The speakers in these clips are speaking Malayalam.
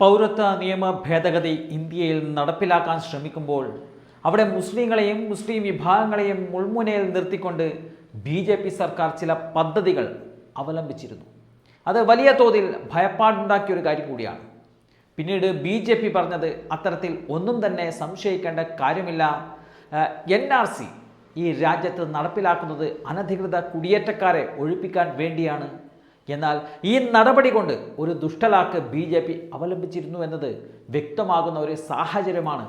പൗരത്വ നിയമ ഭേദഗതി ഇന്ത്യയിൽ നടപ്പിലാക്കാൻ ശ്രമിക്കുമ്പോൾ അവിടെ മുസ്ലിങ്ങളെയും മുസ്ലിം വിഭാഗങ്ങളെയും മുൾമുനയിൽ നിർത്തിക്കൊണ്ട് ബി ജെ പി സർക്കാർ ചില പദ്ധതികൾ അവലംബിച്ചിരുന്നു. അത് വലിയ തോതിൽ ഭയപ്പാടുണ്ടാക്കിയ ഒരു കാര്യം കൂടിയാണ്. പിന്നീട് ബി ജെ പി പറഞ്ഞത് അത്തരത്തിൽ ഒന്നും തന്നെ സംശയിക്കേണ്ട കാര്യമില്ല. എൻ ആർ സി ഈ രാജ്യത്ത് നടപ്പിലാക്കുന്നത് അനധികൃത കുടിയേറ്റക്കാരെ ഒഴിപ്പിക്കാൻ വേണ്ടിയാണ് എന്നാൽ ഈ നടപടി കൊണ്ട് ഒരു ദുഷ്ടലാക്ക് ബി ജെ പി അവലംബിച്ചിരുന്നു എന്നത് വ്യക്തമാകുന്ന ഒരു സാഹചര്യമാണ്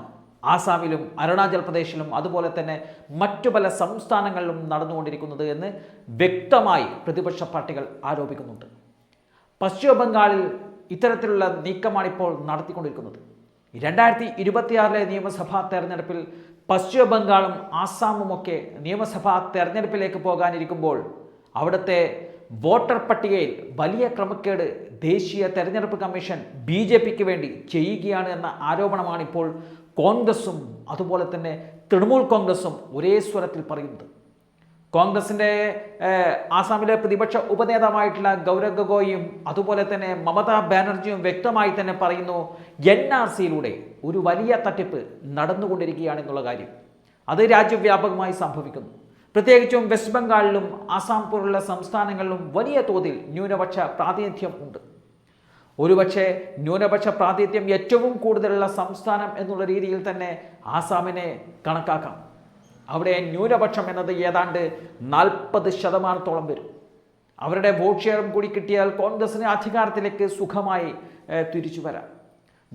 ആസാമിലും അരുണാചൽ പ്രദേശിലും അതുപോലെ തന്നെ മറ്റു പല സംസ്ഥാനങ്ങളിലും നടന്നുകൊണ്ടിരിക്കുന്നത് എന്ന് വ്യക്തമായി പ്രതിപക്ഷ പാർട്ടികൾ ആരോപിക്കുന്നുണ്ട്. പശ്ചിമ ബംഗാളിൽ ഇത്തരത്തിലുള്ള നീക്കമാണ് ഇപ്പോൾ നടത്തിക്കൊണ്ടിരിക്കുന്നത്. രണ്ടായിരത്തി ഇരുപത്തിയാറിലെ നിയമസഭാ തെരഞ്ഞെടുപ്പിൽ പശ്ചിമ ബംഗാളും ആസാമുമൊക്കെ നിയമസഭാ തെരഞ്ഞെടുപ്പിലേക്ക് പോകാനിരിക്കുമ്പോൾ അവിടുത്തെ വോട്ടർ പട്ടികയിൽ വലിയ ക്രമക്കേട് ദേശീയ തെരഞ്ഞെടുപ്പ് കമ്മീഷൻ ബി ജെ പിക്ക് വേണ്ടി ചെയ്യുകയാണ് എന്ന ആരോപണമാണ് ഇപ്പോൾ കോൺഗ്രസും അതുപോലെ തന്നെ തൃണമൂൽ കോൺഗ്രസും ഒരേ സ്വരത്തിൽ പറയുന്നത്. കോൺഗ്രസിന്റെ ആസാമിലെ പ്രതിപക്ഷ ഉപനേതാവായിട്ടുള്ള ഗൗരവ് ഗഗോയും അതുപോലെ തന്നെ മമതാ ബാനർജിയും വ്യക്തമായി തന്നെ പറയുന്നു എൻ ആർ സിയിലൂടെ ഒരു വലിയ തട്ടിപ്പ് നടന്നുകൊണ്ടിരിക്കുകയാണെന്നുള്ള കാര്യം. അത് രാജ്യവ്യാപകമായി സംഭവിക്കുന്നു. പ്രത്യേകിച്ചും വെസ്റ്റ് ബംഗാളിലും ആസാം പോലുള്ള സംസ്ഥാനങ്ങളിലും വലിയ തോതിൽ ന്യൂനപക്ഷ പ്രാതിനിധ്യം ഉണ്ട്. ഒരുപക്ഷെ ന്യൂനപക്ഷ പ്രാതിനിധ്യം ഏറ്റവും കൂടുതലുള്ള സംസ്ഥാനം എന്നുള്ള രീതിയിൽ തന്നെ ആസാമിനെ കണക്കാക്കാം. അവിടെ ന്യൂനപക്ഷം എന്നത് ഏതാണ്ട് നാൽപ്പത് ശതമാനത്തോളം വരും. അവരുടെ വോട്ട് ഷെയറും കൂടി കിട്ടിയാൽ കോൺഗ്രസിന് അധികാരത്തിലേക്ക് സുഖമായി തിരിച്ചു വരാം.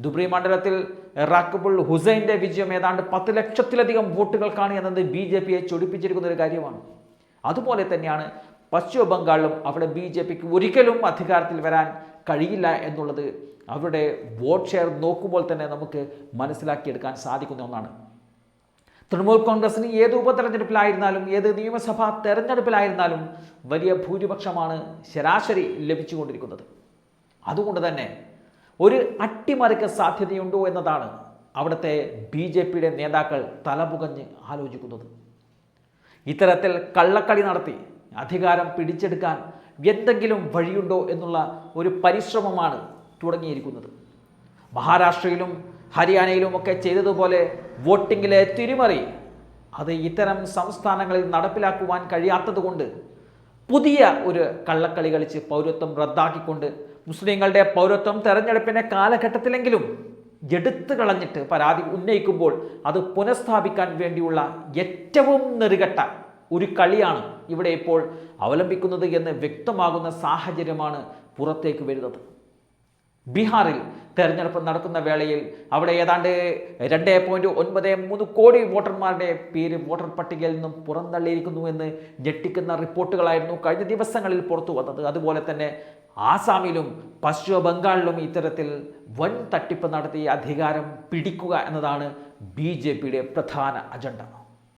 ദുബ്രി മണ്ഡലത്തിൽ റാക്കബുൾ ഹുസൈന്റെ വിജയം ഏതാണ്ട് പത്ത് ലക്ഷത്തിലധികം വോട്ടുകൾക്കാണ് എന്നത് ബി ജെ പിയെ ചൊടിപ്പിച്ചിരിക്കുന്ന ഒരു കാര്യമാണ്. അതുപോലെ തന്നെയാണ് പശ്ചിമ ബംഗാളിലും അവിടെ ബി ജെ പിക്ക് ഒരിക്കലും അധികാരത്തിൽ വരാൻ കഴിയില്ല എന്നുള്ളത് അവരുടെ വോട്ട് ഷെയർ നോക്കുമ്പോൾ തന്നെ നമുക്ക് മനസ്സിലാക്കിയെടുക്കാൻ സാധിക്കുന്ന ഒന്നാണ്. തൃണമൂൽ കോൺഗ്രസിന് ഏത് ഉപതെരഞ്ഞെടുപ്പിലായിരുന്നാലും ഏത് നിയമസഭാ തെരഞ്ഞെടുപ്പിലായിരുന്നാലും വലിയ ഭൂരിപക്ഷമാണ് ശരാശരി ലഭിച്ചുകൊണ്ടിരിക്കുന്നത്. അതുകൊണ്ട് തന്നെ ഒരു അട്ടിമറിക്ക് സാധ്യതയുണ്ടോ എന്നതാണ് അവിടുത്തെ ബി ജെ പിയുടെ നേതാക്കൾ തലപുകഞ്ഞ് ആലോചിക്കുന്നത്. ഇത്തരത്തിൽ കള്ളക്കളി നടത്തി അധികാരം പിടിച്ചെടുക്കാൻ എന്തെങ്കിലും വഴിയുണ്ടോ എന്നുള്ള ഒരു പരിശ്രമമാണ് തുടങ്ങിയിരിക്കുന്നത്. മഹാരാഷ്ട്രയിലും ഹരിയാനയിലുമൊക്കെ ചെയ്തതുപോലെ വോട്ടിങ്ങിലെ തിരിമറി അത് ഇത്തരം സംസ്ഥാനങ്ങളിൽ നടപ്പിലാക്കുവാൻ കഴിയാത്തതുകൊണ്ട് പുതിയ ഒരു കള്ളക്കളി കളിച്ച് പൗരത്വം റദ്ദാക്കിക്കൊണ്ട് മുസ്ലിങ്ങളുടെ പൗരത്വം തെരഞ്ഞെടുപ്പിന്റെ കാലഘട്ടത്തിലെങ്കിലും എടുത്തു കളഞ്ഞിട്ട് പരാതി ഉന്നയിക്കുമ്പോൾ അത് പുനഃസ്ഥാപിക്കാൻ വേണ്ടിയുള്ള ഏറ്റവും നെറുകെട്ട ഒരു കളിയാണ് ഇവിടെ ഇപ്പോൾ അവലംബിക്കുന്നത് എന്ന് വ്യക്തമാകുന്ന സാഹചര്യമാണ് പുറത്തേക്ക് വരുന്നത്. ബീഹാറിൽ തെരഞ്ഞെടുപ്പ് നടക്കുന്ന വേളയിൽ അവിടെ ഏതാണ്ട് രണ്ട് പോയിന്റ് ഒൻപത് മൂന്ന് കോടി വോട്ടർമാരുടെ പേര് വോട്ടർ പട്ടികയിൽ നിന്നും പുറന്തള്ളിയിരിക്കുന്നു എന്ന് ഞെട്ടിക്കുന്ന റിപ്പോർട്ടുകളായിരുന്നു കഴിഞ്ഞ ദിവസങ്ങളിൽ പുറത്തു വന്നത്. അതുപോലെ തന്നെ ആസാമിലും പശ്ചിമ ബംഗാളിലും ഇത്തരത്തിൽ വൻ തട്ടിപ്പ് നടത്തി അധികാരം പിടിക്കുക എന്നതാണ് ബി പ്രധാന അജണ്ട.